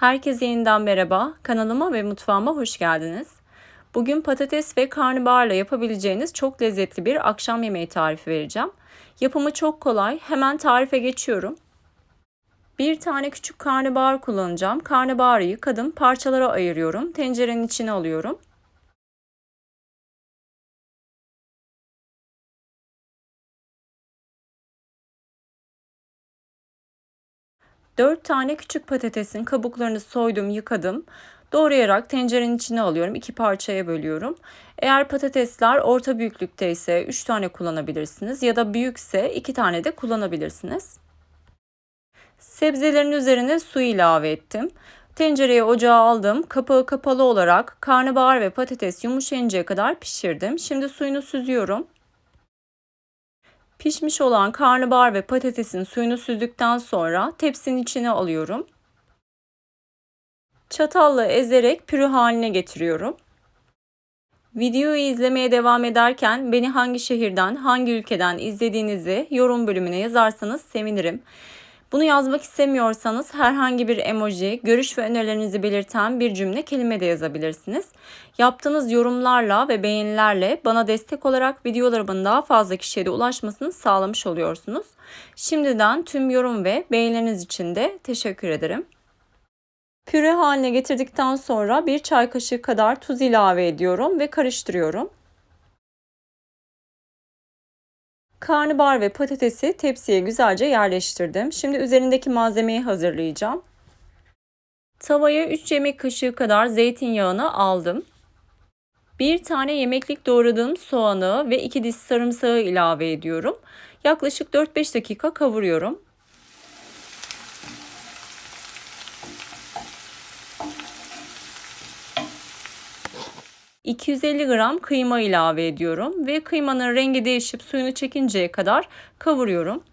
Herkese yeniden merhaba. Kanalıma ve mutfağıma hoş geldiniz. Bugün patates ve karnabaharla yapabileceğiniz çok lezzetli bir akşam yemeği tarifi vereceğim. Yapımı çok kolay. Hemen tarife geçiyorum. Bir tane küçük karnabahar kullanacağım. Karnabaharı yıkadım. Parçalara ayırıyorum. Tencerenin içine alıyorum. 4 tane küçük patatesin kabuklarını soydum, yıkadım. Doğrayarak tencerenin içine alıyorum. iki parçaya bölüyorum. Eğer patatesler orta büyüklükte ise 3 tane kullanabilirsiniz ya da büyükse 2 tane de kullanabilirsiniz. Sebzelerin üzerine su ilave ettim. Tencereye ocağa aldım. Kapağı kapalı olarak karnabahar ve patates yumuşayıncaya kadar pişirdim. Şimdi suyunu süzüyorum. Pişmiş olan karnabahar ve patatesin suyunu süzdükten sonra tepsinin içine alıyorum. Çatalla ezerek pürü haline getiriyorum. Videoyu izlemeye devam ederken beni hangi şehirden, hangi ülkeden izlediğinizi yorum bölümüne yazarsanız sevinirim. Bunu yazmak istemiyorsanız herhangi bir emoji, görüş ve önerilerinizi belirten bir cümle kelime de yazabilirsiniz. Yaptığınız yorumlarla ve beğenilerle bana destek olarak videolarımın daha fazla kişiye de ulaşmasını sağlamış oluyorsunuz. Şimdiden tüm yorum ve beğenileriniz için de teşekkür ederim. Püre haline getirdikten sonra bir çay kaşığı kadar tuz ilave ediyorum ve karıştırıyorum. Karnabahar ve patatesi tepsiye güzelce yerleştirdim. Şimdi üzerindeki malzemeyi hazırlayacağım. Tavaya 3 yemek kaşığı kadar zeytinyağını aldım. Bir tane yemeklik doğradığım soğanı ve 2 diş sarımsağı ilave ediyorum. Yaklaşık 4-5 dakika kavuruyorum. 250 gram kıyma ilave ediyorum ve kıymanın rengi değişip suyunu çekinceye kadar kavuruyorum.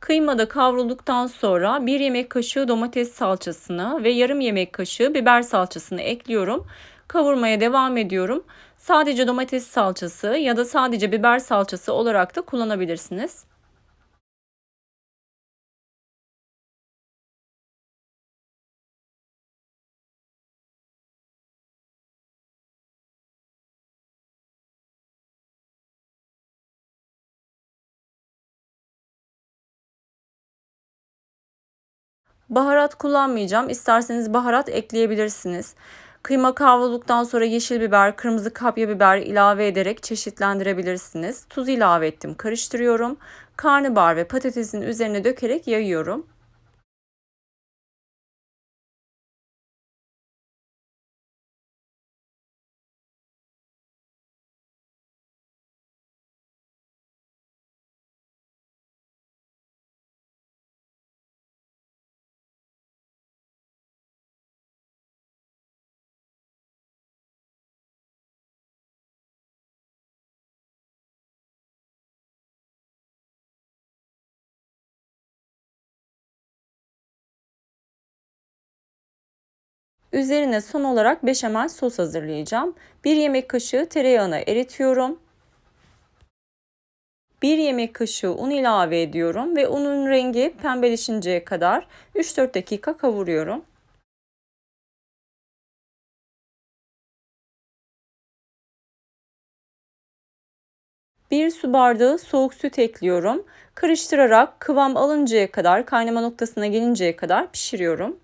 Kıyma da kavrulduktan sonra 1 yemek kaşığı domates salçasını ve yarım yemek kaşığı biber salçasını ekliyorum. Kavurmaya devam ediyorum. Sadece domates salçası ya da sadece biber salçası olarak da kullanabilirsiniz. Baharat kullanmayacağım. İsterseniz baharat ekleyebilirsiniz. Kıyma kavrulduktan sonra yeşil biber, kırmızı kapya biber ilave ederek çeşitlendirebilirsiniz. Tuz ilave ettim, karıştırıyorum. Karnabahar ve patatesin üzerine dökerek yayıyorum. Üzerine son olarak beşamel sos hazırlayacağım. 1 yemek kaşığı tereyağını eritiyorum. 1 yemek kaşığı un ilave ediyorum ve unun rengi pembeleşinceye kadar 3-4 dakika kavuruyorum. Bir su bardağı soğuk süt ekliyorum. Karıştırarak kıvam alıncaya kadar, kaynama noktasına gelinceye kadar pişiriyorum.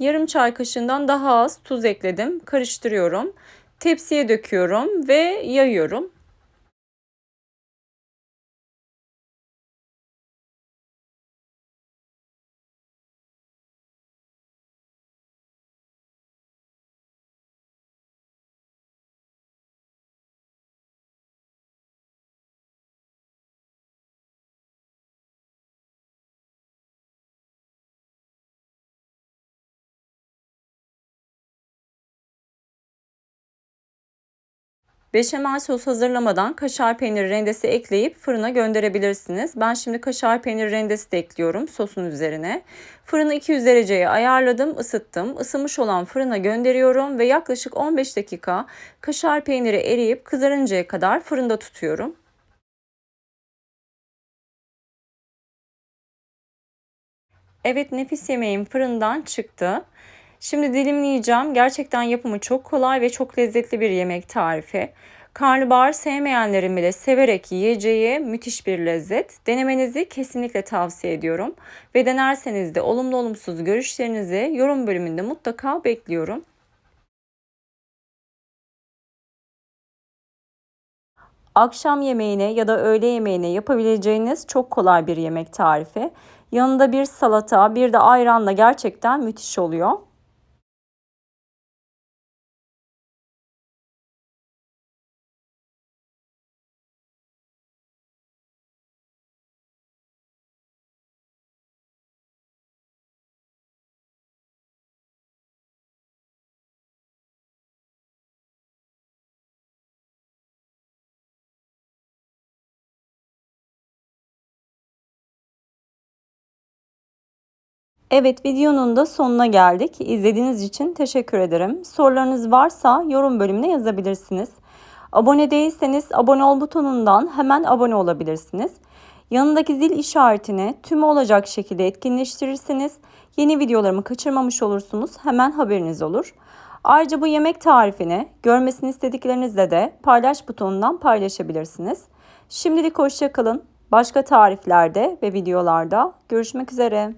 Yarım çay kaşığından daha az tuz ekledim. Karıştırıyorum. Tepsiye döküyorum ve yayıyorum. Beşamel sos hazırlamadan kaşar peyniri rendesi ekleyip fırına gönderebilirsiniz. Ben şimdi kaşar peyniri rendesi de ekliyorum sosun üzerine. Fırını 200 dereceye ayarladım, ısıttım. Isınmış olan fırına gönderiyorum ve yaklaşık 15 dakika kaşar peyniri eriyip kızarıncaya kadar fırında tutuyorum. Evet nefis yemeğim fırından çıktı. Şimdi dilimleyeceğim. Gerçekten yapımı çok kolay ve çok lezzetli bir yemek tarifi. Karnabahar sevmeyenlerin bile severek yiyeceği müthiş bir lezzet. Denemenizi kesinlikle tavsiye ediyorum. Ve denerseniz de olumlu olumsuz görüşlerinizi yorum bölümünde mutlaka bekliyorum. Akşam yemeğine ya da öğle yemeğine yapabileceğiniz çok kolay bir yemek tarifi. Yanında bir salata, bir de ayranla gerçekten müthiş oluyor. Evet videonun da sonuna geldik. İzlediğiniz için teşekkür ederim. Sorularınız varsa yorum bölümüne yazabilirsiniz. Abone değilseniz abone ol butonundan hemen abone olabilirsiniz. Yanındaki zil işaretini tüm olacak şekilde etkinleştirirseniz yeni videolarımı kaçırmamış olursunuz. Hemen haberiniz olur. Ayrıca bu yemek tarifini görmesini istediklerinizle de paylaş butonundan paylaşabilirsiniz. Şimdilik hoşçakalın. Başka tariflerde ve videolarda görüşmek üzere.